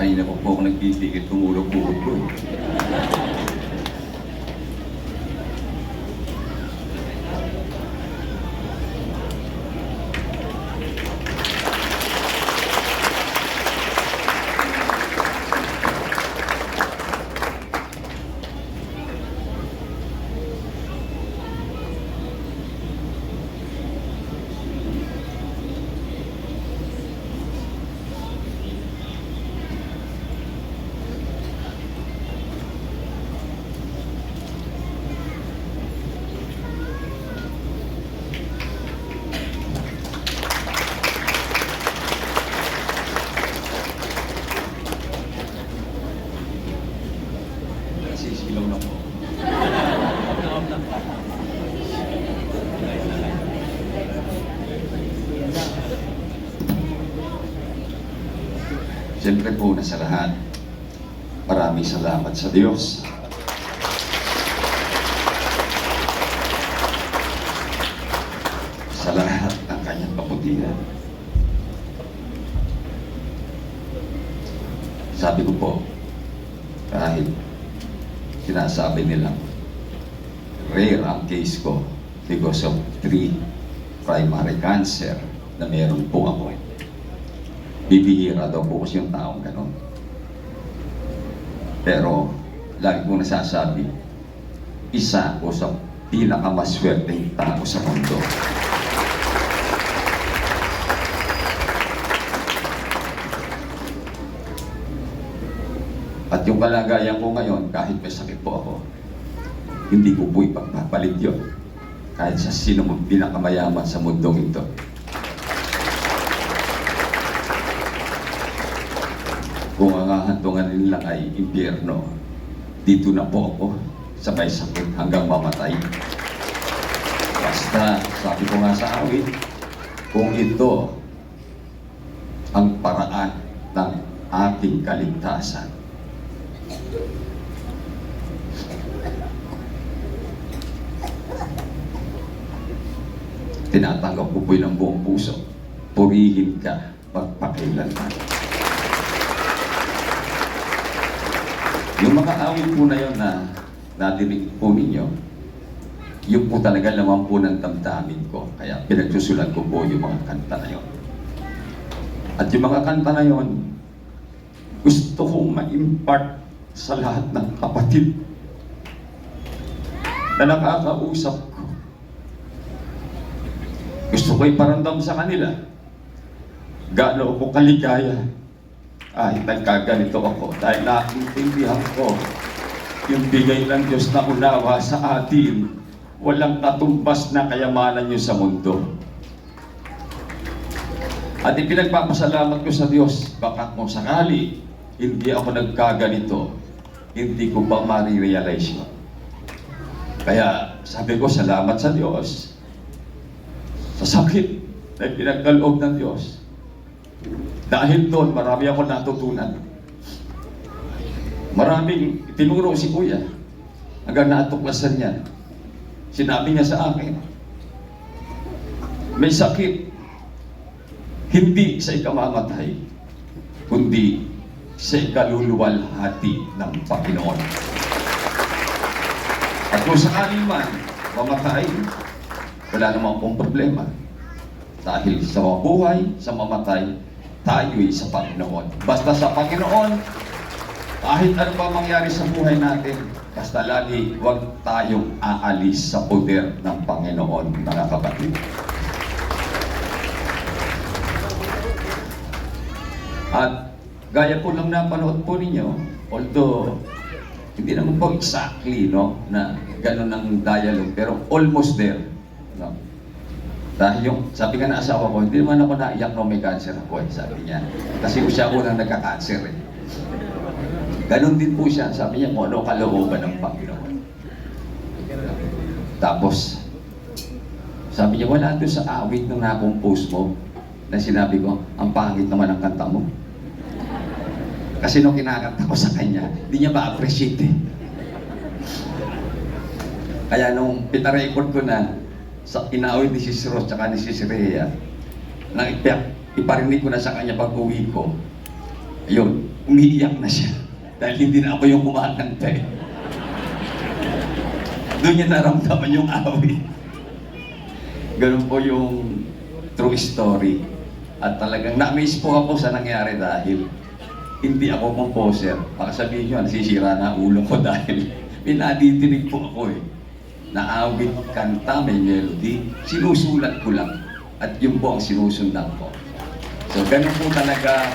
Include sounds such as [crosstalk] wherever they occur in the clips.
Kanina po po ako nagpipigit, tumulog-bulog ko eh. Sisilaw na po. Siyempre po na sa lahat, maraming salamat sa Diyos. Sa lahat ng kanyang kaputihan. Sabi ko po, kahit sinasabi nilang rare ang case ko because of three primary cancer na meron po ako. Bibihira daw po yung taong ganon. Pero, lagi kong nasasabi, isa ako sa pinakamaswerteng tao sa mundo. At yung kalagayan ko ngayon, kahit may sakit po ako, hindi ko po ipagpapalit yun. Kahit sa sino mong pinakamayaman sa mundong ito. Kung ang hahantungan nila ay impyerno, dito na po ako sa sakit hanggang mamatay. Basta, sabi ko nga sa awit, kung ito ang paraan ng ating kaligtasan, tinatanggap ko po ng buong puso. Purihin ka pagpakailanman. Yung mga awit po na yun na nadinig po ninyo, yun po talaga naman po ng damdamin ko. Kaya pinagsusulat ko po yung mga kanta na yun. At yung mga kanta na yun, gusto kong ma-impart sa lahat ng kapatid na nakakausap ko. Gusto ko iparamdam sa kanila gaano ako kaligaya kahit nagkaganito ako dahil naiintindihan ko yung bigay ng Diyos na unawa sa atin walang katumbas na kayamanan niyo sa mundo. At ipinagpapasalamat ko sa Diyos, baka kung sakali hindi ako nagkaganito, hindi ko pa marirealize yun. Kaya sabi ko, salamat sa Diyos sa sakit na pinagkaloob ng Diyos. Dahil doon, marami ako natutunan. Maraming tinuro si Kuya hanggang natuklasan niya. Sinabi niya sa akin, may sakit, hindi sa ikamamatay, kundi sa ikaluluwalhati ng Panginoon. At kung sakali man mamatay, wala namang pong problema. Dahil sa mabuhay, sa mamatay, tayo'y sa Panginoon. Basta sa Panginoon, kahit ano pa mangyari sa buhay natin, basta lagi huwag tayong aalis sa poder ng Panginoon, mga kapatid. At gaya po lang napanood po ninyo, although hindi naman po exactly no, na gano'n ang dialogue, pero almost there. No? Dahil yung, sabi nga na asawa ko, hindi naman ako naiyak no may cancer ako eh, sabi niya. Kasi siya unang nagka-cancer eh. Ganon din po siya, sabi niya kung ano kalooban ng Panginoon. Tapos, sabi niya, wala doon sa awit nung na-compose mo na sinabi ko, ang pangit naman ang kanta mo. Kasi nung kinakanta ko sa kanya, hindi niya ma-appreciate eh. Kaya nung pinarecord ko na sa inawit ni Sis Rose tsaka ni Sis Rhea, ipiyak, iparinig ko na sa kanya pag uwi ko, ayun, umiiyak na siya. [laughs] Dahil hindi na ako yung kumakanta eh. Doon niya naramdaman yung awit. Ganun po yung true story. At talagang na-amaze po ako sa nangyari dahil hindi ako composer. Baka sabihin nyo, nasisira na ulo ko [laughs] dahil pinadidinig po ako eh. Naawit, kanta, may melody. Sinusulat ko lang. At yun po ang sinusundan ko. So, ganun po talaga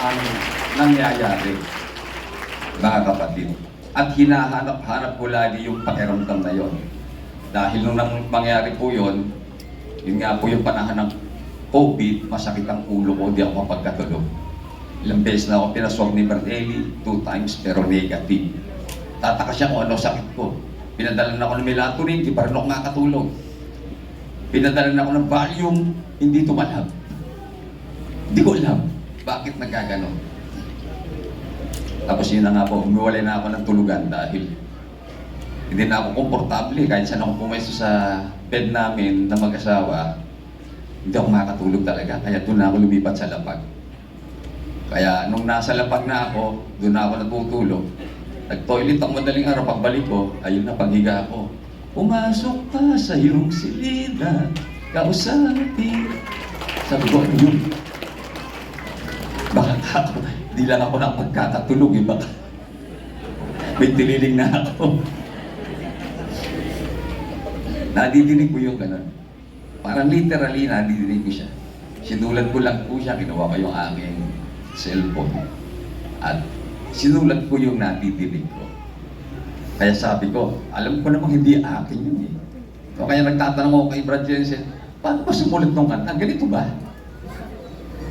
ang nangyayari, mga kapatid. At hinahanap-hanap ko lagi yung pakiramdam na yon. Dahil nung nang mangyari po yon, yun nga po yung panahon ng COVID, masakit ang ulo ko, di ako mapagkatulog. Ilang beses na ako pinaswab ni Bartelli, two times, pero negative. Tataka siya kung ano sakit ko. Pinadala na ako ng melatonin, di pa rin ako makatulog. Pinadala na ako ng Valium, hindi tumalab. Hindi ko alam bakit nagkaganon. Tapos yun na nga po, umiwalay na ako ng tulugan dahil hindi na ako komportable kahit saan ako pumesto sa bed namin na mag-asawa, hindi ako makatulog talaga. Kaya doon na ako lumipat sa lapag. Kaya nung nasa lapag na ako, doon na ako natutulog. Nag-toilet ako madaling araw, pagbalik ko, ayun na, paghiga ako. Pumasok ka sa iyong silida, kausapin. Sabi ko, ano yun? Baka ako, di lang ako nakapagkakatulog eh, baka may tililing na ako. Nadidinig ko yung ganun. Parang literally, nadidinig ko siya. Sinulat ko lang po siya, ginawa ko yung aking cellphone. At sinulat ko yung nadidinig ko. Kaya sabi ko, alam ko namang hindi akin yun eh. So, kaya nagtatanong ako kay Brad Jensen, paano ba sumulat ng kanta? Ganito ba?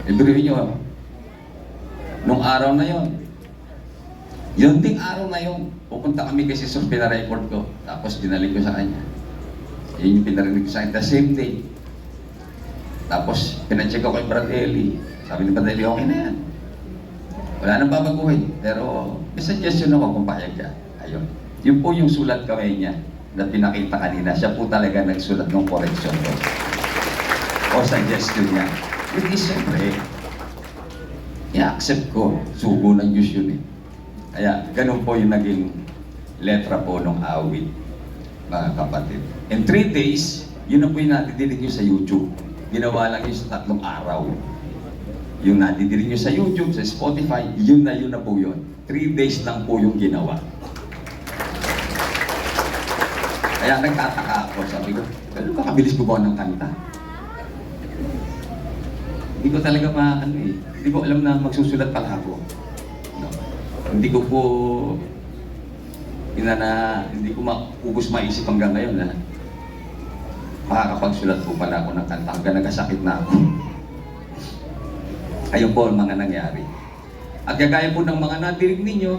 Ibigay nyo, nung araw na yon, yun ding araw na yun, pupunta kami kasi sa pinarecord ko, tapos dinalik ko sa kanya. Yun yung pinarinig ko sa akin, the same day. Tapos, pinacheck ako kay Brad Eli. Sabi ni Brad Eli, okay na yan. Wala nang babaguhin. Pero, may suggestion ako kung payag ka. Ayun. Yun po yung sulat kamay niya na pinakita kanina. Siya po talaga nagsulat ng correction ko. O suggestion niya. Is, siyempre, i-accept ko. Sugo ng Diyos yun eh. Kaya, ganun po yung naging letra po ng awit, mga kapatid. In three days, yun na po yung natidinig nyo sa YouTube. Ginawa lang yun sa tatlong araw. Yung natidinig nyo sa YouTube, sa Spotify, yun na yun na po yun. Three days lang po yung ginawa. Kaya nagtataka ako, sabi ko, ganun ba kabilis gumawa ng kanta? Hindi ko talaga ma, ano eh, hindi ko alam na magsusulat pala ako. No. Hindi ko po, ina na, hindi ko maubos maisip hanggang ngayon na makakapagsulat po pala ako ng kanta hanggang nagkasakit na ako. Ayun po ang mga nangyari. At kagaya po ng mga nadinig ninyo,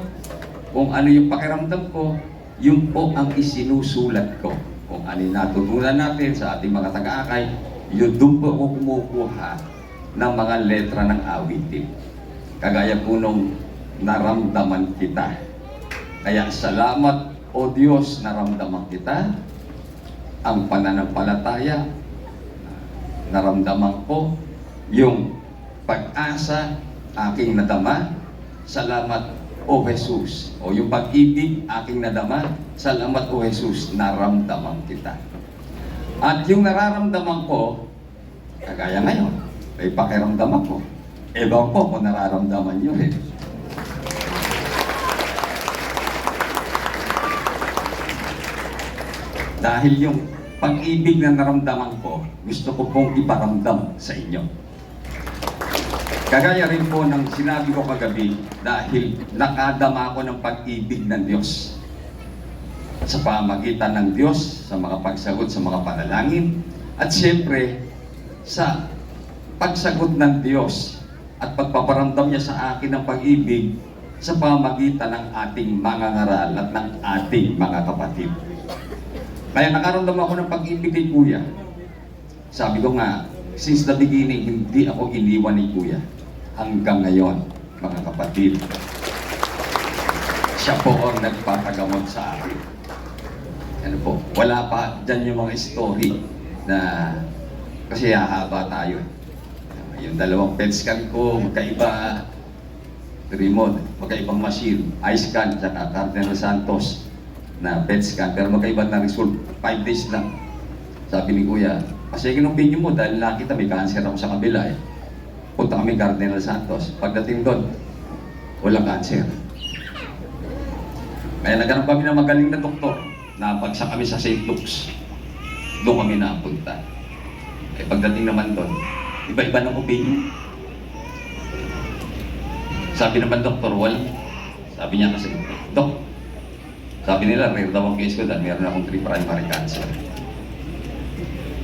kung ano yung pakiramdam ko, yun po ang isinusulat ko. Kung ano yung natutunan natin sa ating mga taga-akay, yun doon po ako kumukuha ng mga letra ng awitin. Kagaya po nung naramdaman kita. Kaya salamat o Diyos naramdaman kita. Ang pananampalataya, naramdaman ko yung pag-asa aking nadama. Salamat o Jesus. O yung pag-ibig aking nadama. Salamat o Jesus, naramdaman kita. At yung nararamdaman ko, kagaya ngayon, ay pakiramdam ako. Ewan ko kung nararamdaman nyo rin. Dahil yung pag-ibig na naramdaman ko, gusto ko pong iparamdam sa inyo. Kagaya rin po ng sinabi ko kagabi dahil nakadama ko ng pag-ibig ng Diyos sa pamagitan ng Diyos sa mga pagsagot sa mga panalangin at siyempre sa pagsagot ng Diyos at pagpaparamdam niya sa akin ng pag-ibig sa pamagitan ng ating mga ngaral at ng ating mga kapatid. Kaya nakaramdam ako ng pag-ibig kay Kuya. Sabi ko nga, since the beginning, hindi ako iniwan ni Kuya. Hanggang ngayon, mga kapatid. Siya po ang nagpapagamot sa akin. Ano po, wala pa dyan yung mga story na kasi hahaba tayo. Yung dalawang pets cam ko, magkaiba. remote, magkaibang machine, iScan, saka Cardinal Santos na PET scan, pero magkaiba na result, 5 days lang. Sabi ni Kuya, kasi yung opinion mo dahil nakita may cancer ako sa kabila eh. Punta kami Cardinal Santos. Pagdating doon, walang cancer. Kaya naghanap kami ng magaling na doktor. Napagsak kami sa St. Luke's. Doon kami napunta. Eh pagdating naman doon, iba-iba ng opinion. Sabi naman doktor, walang. Sabi niya kasi, Dok, sabi nila, rare daw ang case ko dahil meron akong three primary cancer.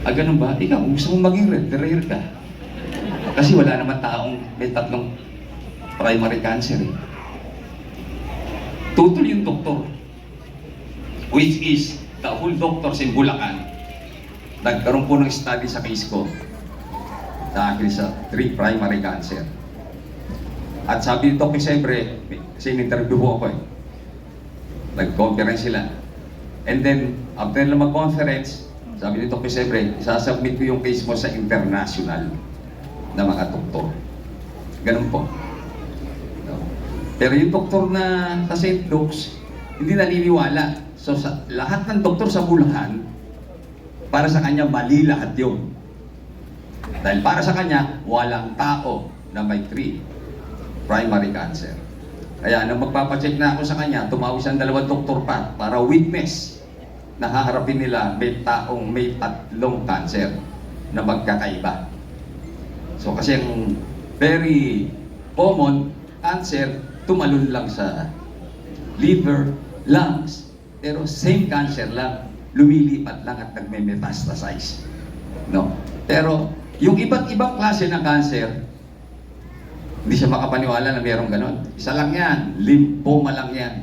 Ah, ganun ba? Ikaw, gusto mong maging rare, rare ka. Kasi wala naman taong may tatlong primary cancer eh. Tutol yung doktor. Which is, the whole doctors in Bulacan, nagkaroon po ng study sa case ko dahil sa three primary cancer. At sabi nito kay Sebre, kasi in-interview po ako eh. Nag-conference sila. And then, after nila mag-conference, sabi nito kay Sebre, sasubmit ko yung case mo sa international na mga doktor. Ganun po. No? Pero yung doktor na sa St. Luke's, hindi naniniwala. So, sa, lahat ng doktor sa Bulacan, para sa kanya, mali lahat yun. Dahil para sa kanya, walang tao na may three primary cancer. Kaya nang magpapacheck na ako sa kanya, tumawag siyang dalawang doktor pa para witness na haharapin nila may taong may tatlong cancer na magkakaiba. So kasi ang very common cancer, tumalun lang sa liver, lungs, pero same cancer lang, lumilipat lang at nagme-metastasize. No? Pero yung iba't ibang klase ng cancer, hindi siya makapaniwala na mayroong ganon. Isa lang yan, lymphoma lang yan.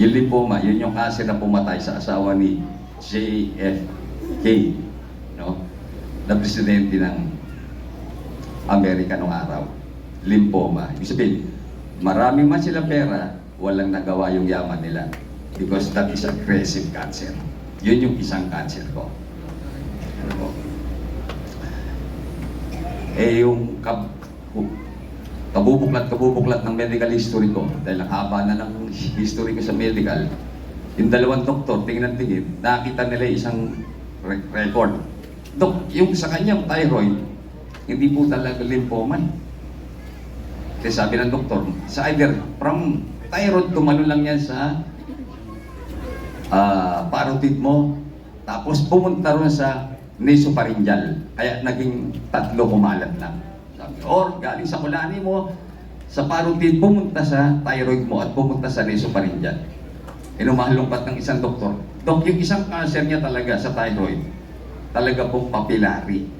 Yung lymphoma, yun yung cancer na pumatay sa asawa ni JFK, no? na presidente ng Amerika noong araw. Lymphoma. Ibig sabihin, maraming man sila pera, walang nagawa yung yaman nila. Because that is aggressive cancer. Yun yung isang cancer ko. Ano? Eh yung kab kabubuklat-kabubuklat ng medical history ko, dahil ang haba na ng history ko sa medical, yung dalawang doktor, tingnan-tingin, nakita nila isang re- record. Dok, yung sa kanyang thyroid, hindi po talaga lymphoma. Kasi sabi ng doktor, sa either from thyroid, tumalo lang yan sa ah parotid mo, tapos pumunta ron sa nasopharyngeal. Kaya naging tatlo kumalat lang. Sabi, or galing sa kulani mo, sa parotid, pumunta sa thyroid mo at pumunta sa nasopharyngeal. Inumahalungkat ng isang doktor. Dok, yung isang cancer niya talaga sa thyroid, talaga pong papillary.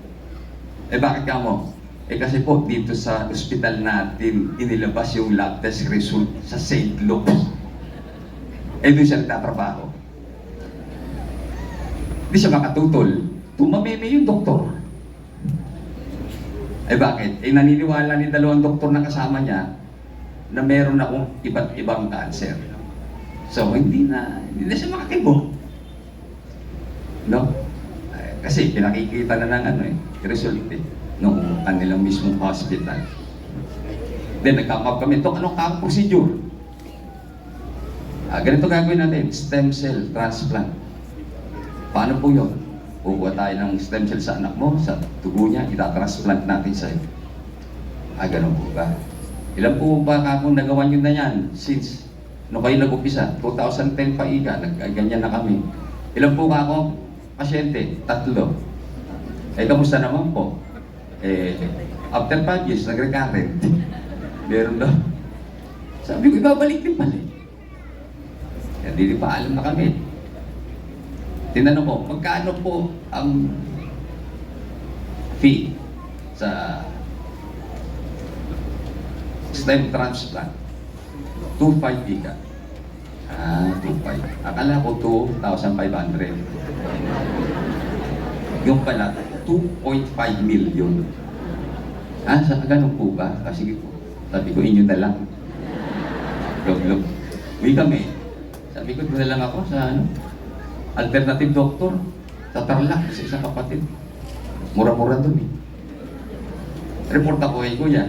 Eh bakit ka mo? Eh kasi po dito sa ospital natin, inilabas yung lab test result sa St. Luke's. Eh doon siya nagtatrabaho. Hindi siya makatutol. Tumameme yung doktor. Eh bakit? Eh naniniwala ni dalawang doktor na kasama niya na meron akong iba't ibang cancer. So hindi na, hindi na siya makakibo. No? Kasi pinakikita na ng ano eh, result eh, nung kanilang mismong hospital. Then nag-come up kami, Dok, anong kang procedure? Ah, ganito gagawin natin, stem cell transplant. Paano po yun? Kukuha tayo ng stem cell sa anak mo, sa tubo niya, itatransplant natin sa'yo. Ah, ganun po ba? Ilan po ba kakong nagawa nyo na yan since no kayo nag-upisa? 2010 pa ika, nag na kami. Ilan po kakong pasyente? Tatlo. Eh, kamusta naman po? Eh, after 5 years, nag-recurrent. [laughs] Meron daw. Sabi ko, ibabalik din pala. eh. Hindi pa alam na kami. Tinanong ko, magkano po ang fee sa stem transplant? 2.5 ika. Ah, 2.5. Akala ko 2,500. Yung pala, 2.5 million. Ah, sa ganun po ba? Ah, sige po. Sabi ko, inyo na lang. Log-log. Uwi kami. Sabi ko, na lang ako sa ano, alternative doctor sa Tarlac sa isang kapatid. Mura-mura doon eh. Report ako kay kuya.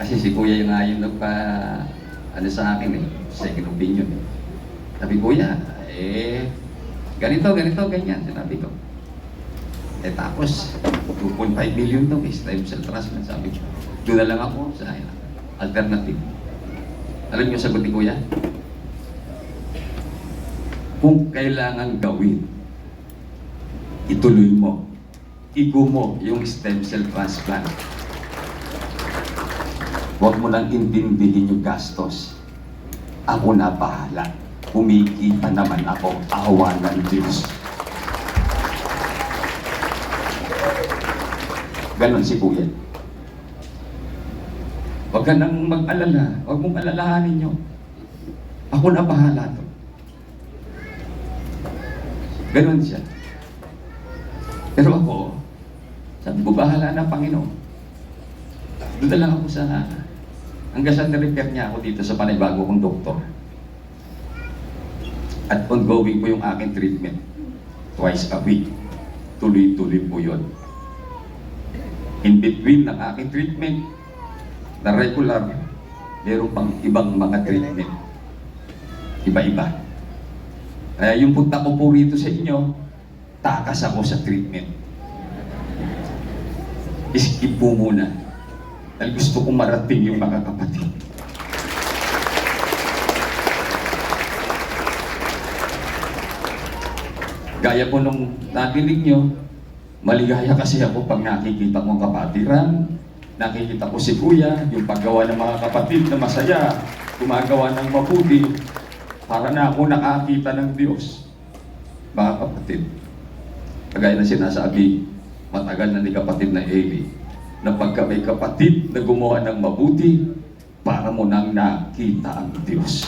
Kasi si kuya yung nga yung nagpa, ano sa akin eh, second opinion eh. Sabi kuya, eh, ganito, ganito, ganyan, sinabi ko. Eh tapos, 2.5 million to, is time cell transplant, sabi ko. Doon na lang ako sa alternative. Alam niyo sagot ni kuya? Kung kailangan gawin, ituloy mo. Igo mo yung stem cell transplant. Huwag mo lang intindihin yung gastos. Ako na bahala. Kumikita naman ako. Awa ng Diyos. Ganon si Kuya. Huwag ka nang mag-alala. Huwag mong alalahanin nyo. Ako na bahala to. Ganon siya. Pero ako, sabi ko, bahala na Panginoon. Doon lang ako sa, hanggang sa na-repair niya ako dito sa panibago kong doktor. At ongoing po yung aking treatment. Twice a week. Tuloy-tuloy po yun. In between ng aking treatment, na regular, meron pang ibang mga treatment. Iba-iba. Kaya yung punta ko po rito sa inyo, takas ako sa treatment. Skip po muna. Dahil gusto kong marating yung mga kapatid. Gaya po nung nadinig nyo, maligaya kasi ako pag nakikita ko ang kapatiran, nakikita ko si Kuya, yung paggawa ng mga kapatid na masaya, gumagawa ng mabuti, para na ako nakakita ng Diyos. Mga kapatid, kagaya na sinasabi, matagal na ni kapatid na Eli, na pagka may kapatid na gumawa ng mabuti, para mo nang nakita ang Diyos.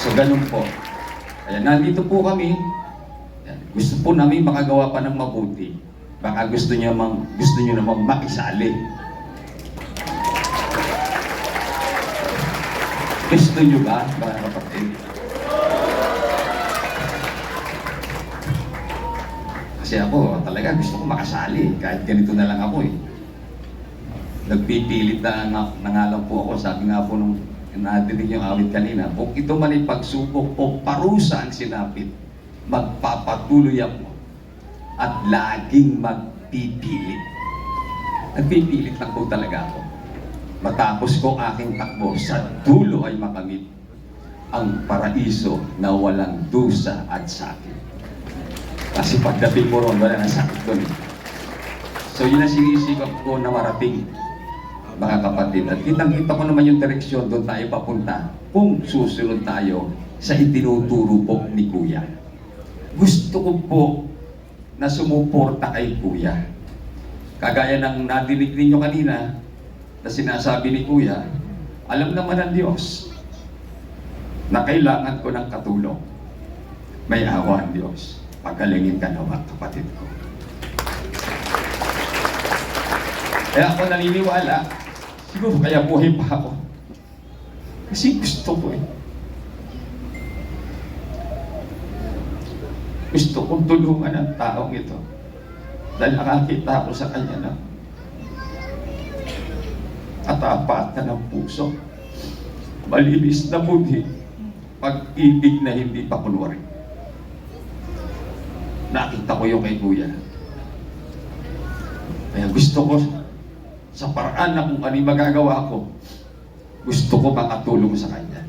So ganun po. Kaya nandito po kami, gusto po namin makagawa pa ng mabuti. Baka gusto niyo mang gusto niyo namang makisali. Gusto niyo ba, mga kapatid? Kasi ako, talaga gusto ko makasali. Kahit ganito na lang ako eh. Nagpipilit na, nga lang po ako. Sabi nga po nung nadinig yung awit kanina, kung ito man ay pagsubok o parusa ang sinapit, magpapatuloy ako at laging magpipilit. Nagpipilit lang po talaga ako. Matapos ko aking takbo, sa dulo ay makamit ang paraiso na walang dusa at sakit. Kasi pagdating mo ron, wala na sakit doon. eh. So yun ang sinisikap ko na marating, mga kapatid. At kitang-kita ko naman yung direksyon doon tayo papunta kung susunod tayo sa itinuturo po ni Kuya. Gusto ko po na sumuporta kay Kuya. Kagaya ng nadinig ninyo kanina na sinasabi ni Kuya, alam naman ng Diyos na kailangan ko ng katulong. May awa ang Diyos. Pagalingin ka naman, kapatid ko. Kaya ako naniniwala, siguro kaya buhay pa ako. Kasi gusto ko eh. Gusto kong tulungan ang taong ito. Dahil nakakita ako sa kanya na katapatan ng puso. Malinis na buti. Pag-ibig na hindi pa kunwari. Nakita ko yung kay Kuya. Kaya gusto ko sa paraan na kung ano magagawa ko, gusto ko makatulong sa kanya.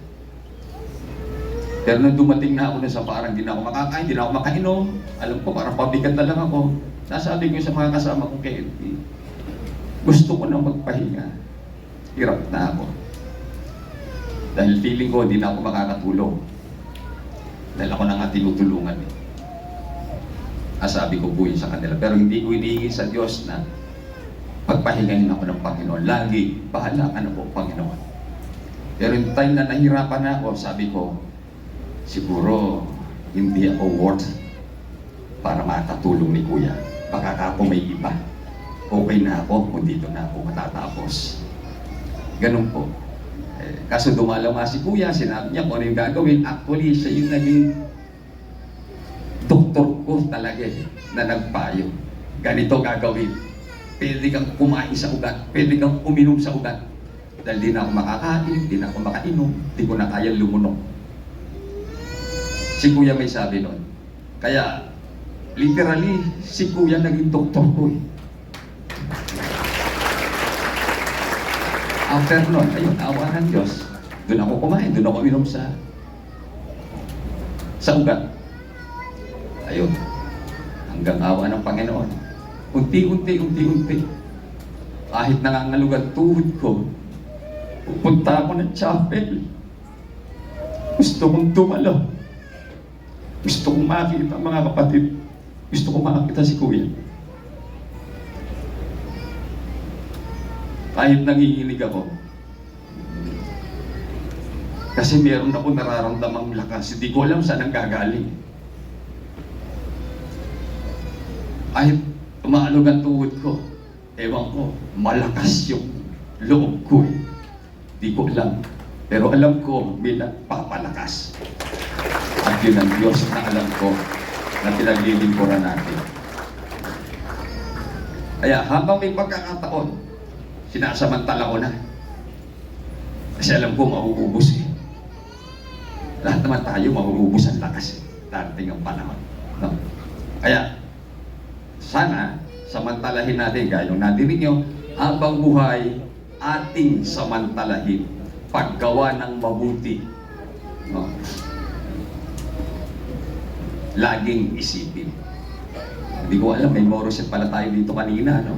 Pero nung dumating na ako na sa parang hindi na ako makakain, hindi na ako makainom, alam ko parang pabigat na lang ako. Nasabi ko sa mga kasama kong KLP, gusto ko na magpahinga. Hirap na ako. Dahil feeling ko hindi na ako makakatulong. Dahil ako na nga tinutulungan eh. Asabi ko po yun sa kanila. Pero hindi ko hinihingi sa Diyos na pagpahingahin ako ng Panginoon. Lagi, bahala ka na po, Panginoon. Pero yung time na nahirapan na ako, sabi ko, siguro hindi ako worth para makatulong ni Kuya. Baka ka may iba. Okay na ako kung dito na ako matatapos. Ganun po. Eh, kaso dumalaw nga si Kuya, sinabi niya kung ano yung gagawin. Actually, siya yung naging talaga eh, na nagpayo. Ganito gagawin. pwede kang kumain sa ugat, pwede kang uminom sa ugat. Dahil di na ako makakain, di na ako makainom, di ko na kaya lumunok. Si Kuya may sabi nun. Kaya, literally, si Kuya naging doktor ko eh. After nun, ayun, awa ng Diyos. Doon ako kumain, doon ako uminom sa sa ugat. Ayun. Hanggang awa ng Panginoon. Unti-unti, unti-unti. Kahit nangangalugan tuhod ko, pupunta ako ng chapel. Gusto kong tumalo. Gusto kong makita mga kapatid. Gusto kong makita si Kuya. Kahit nanginginig ako. Kasi meron ako nararamdamang lakas. Hindi ko alam saan ang gagaling. Kahit umaalog ang tuhod ko, ewan ko, malakas yung loob ko eh. Hindi ko alam. Pero alam ko, may nagpapalakas. At yun ang Diyos na alam ko na pinaglilingkuran natin. Kaya habang may pagkakataon, sinasamantala ko na. Kasi alam ko, mauubos eh. Lahat naman tayo, mauubos ang lakas eh. Darating ang panahon. No? Kaya, sana, samantalahin natin, gaya yung nadinig nyo, habang buhay, ating samantalahin paggawa ng mabuti. No? Laging isipin. Hindi ko alam, may moroset pala tayo dito kanina, no?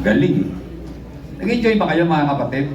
Galing. Nag-enjoy ba kayo mga kapatid?